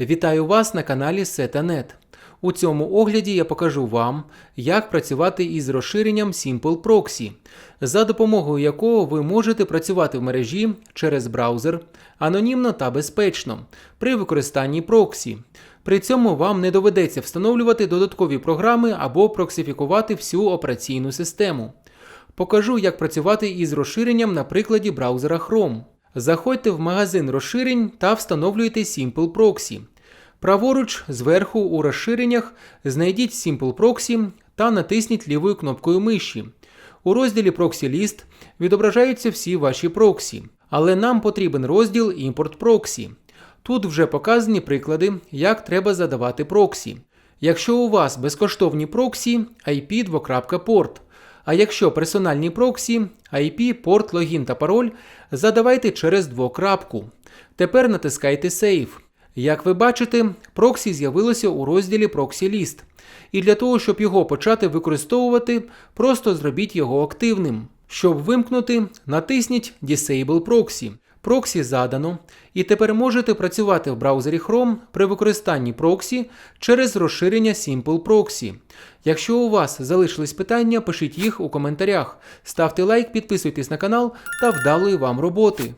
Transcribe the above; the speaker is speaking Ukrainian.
Вітаю вас на каналі Seta.net. У цьому огляді я покажу вам, як працювати із розширенням Simple Proxy, за допомогою якого ви можете працювати в мережі через браузер анонімно та безпечно при використанні проксі. При цьому вам не доведеться встановлювати додаткові програми або проксифікувати всю операційну систему. Покажу, як працювати із розширенням на прикладі браузера Chrome. Заходьте в магазин розширень та встановлюйте Simple Proxy. Праворуч зверху у розширеннях знайдіть Simple Proxy та натисніть лівою кнопкою миші. У розділі Proxy List відображаються всі ваші проксі, але нам потрібен розділ Import Proxy. Тут вже показані приклади, як треба задавати проксі. Якщо у вас безкоштовні проксі, IP двокрапка порт. А якщо персональні проксі, IP, порт, логін та пароль задавайте через двокрапку. Тепер натискайте Save. Як ви бачите, проксі з'явилося у розділі Proxy List. І для того, щоб його почати використовувати, просто зробіть його активним. Щоб вимкнути, натисніть Disable Proxy. Проксі задано, і тепер можете працювати в браузері Chrome при використанні проксі через розширення Simple Proxy. Якщо у вас залишились питання, пишіть їх у коментарях. Ставте лайк, підписуйтесь на канал та вдалої вам роботи.